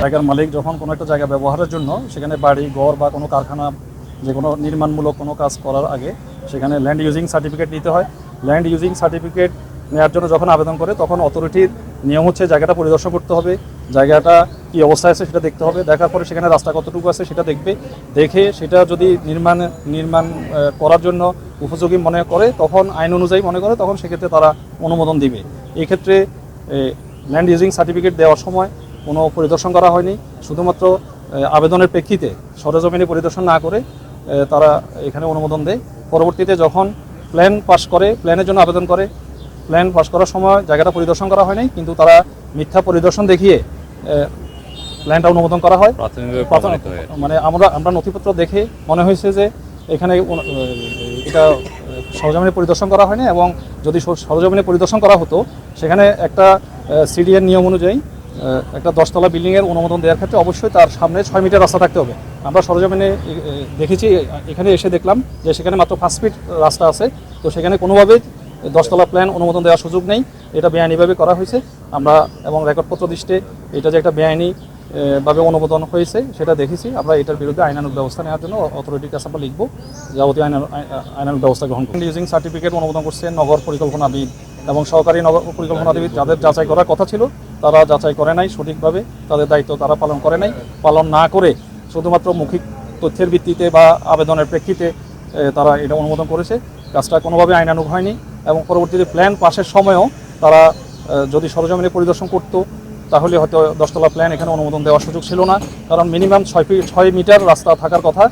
জায়গার মালিক যখন কোনো একটা জায়গা ব্যবহারের জন্য, সেখানে বাড়ি, ঘর বা কোনো কারখানা, যে কোনো নির্মাণমূলক কোনো কাজ করার আগে সেখানে ল্যান্ড ইউজিং সার্টিফিকেট নিতে হয়। ল্যান্ড ইউজিং সার্টিফিকেট নেওয়ার জন্য যখন আবেদন করে, তখন অথরিটির নিয়ম হচ্ছে জায়গাটা পরিদর্শন করতে হবে, জায়গাটা কি অবস্থায় আছে সেটা দেখতে হবে, দেখার পরে সেখানে রাস্তা কতটুকু আছে সেটা দেখবে। দেখে সেটা যদি নির্মাণ নির্মাণ করার জন্য উপযোগী মনে করে, তখন আইন অনুযায়ী মনে করে, তখন সেক্ষেত্রে তারা অনুমোদন দিবে। এক্ষেত্রে ল্যান্ড ইউজিং সার্টিফিকেট দেওয়ার সময় কোনো পরিদর্শন করা হয়নি। শুধুমাত্র আবেদনের প্রেক্ষিতে সরেজমিনে পরিদর্শন না করে তারা এখানে অনুমোদন দেয়। পরবর্তীতে যখন প্ল্যান পাস করে প্ল্যানের জন্য আবেদন করে প্ল্যান পাস করার সময় জায়গাটা পরিদর্শন করা হয়নি কিন্তু তারা মিথ্যা পরিদর্শন দেখিয়ে প্ল্যানটা অনুমোদন করা হয়। মানে আমরা আমরা নথিপত্র দেখে মনে হয়েছে যে এখানে এটা সরজমিনে পরিদর্শন করা হয়নি এবং যদি সর- সরজমিনে পরিদর্শন করা হতো সেখানে একটা সিডিএর নিয়ম অনুযায়ী একটা দশতলা বিল্ডিংয়ের অনুমোদন দেওয়ার ক্ষেত্রে অবশ্যই তার সামনে ছয় মিটার রাস্তা থাকতে হবে। আমরা সরজমিনে দেখেছি, এখানে এসে দেখলাম যে সেখানে মাত্র পাঁচ ফিট রাস্তা আছে। তো সেখানে কোনোভাবেই দশতলা প্ল্যান অনুমোদন দেওয়ার সুযোগ নেই। এটা বেআইনিভাবে করা হয়েছে। আমরা, এবং রেকর্ডপত্র দৃষ্টে এটা যে একটা বেআইনি ভাবে অনুমোদন হয়েছে, সেটা দেখেছি। আমরা এটার বিরুদ্ধে আইনানুগ ব্যবস্থা নেওয়ার জন্য অথরিটির কাছে আমরা লিখব, যাবতীয় আইনানু- আই- আইনানুগ ব্যবস্থা গ্রহণ করুন ইউজিং সার্টিফিকেট অনুমোদন করছে নগর পরিকল্পনাবিদ এবং সহকারী নগর পরিকল্পনাবিদ, যাদের যাচাই করার কথা ছিল তারা যাচাই করে নাই, সঠিকভাবে তাদের দায়িত্ব তারা পালন করে নাই। পালন না করে শুধুমাত্র মৌখিক তথ্যের ভিত্তিতে বা আবেদনের প্রেক্ষিতে তারা এটা অনুমোদন করেছে। কাজটা কোনোভাবে আইনানুগ হয়নি এবং পরবর্তীতে প্ল্যান পাশের সময়ও তারা যদি সরজমিনে পরিদর্শন করতো, তাহলে হয়তো দশতলা প্ল্যান এখানে অনুমোদন দেওয়ার সুযোগ ছিল না। কারণ মিনিমাম ছয় ফিট ছয় মিটার রাস্তা থাকার কথা।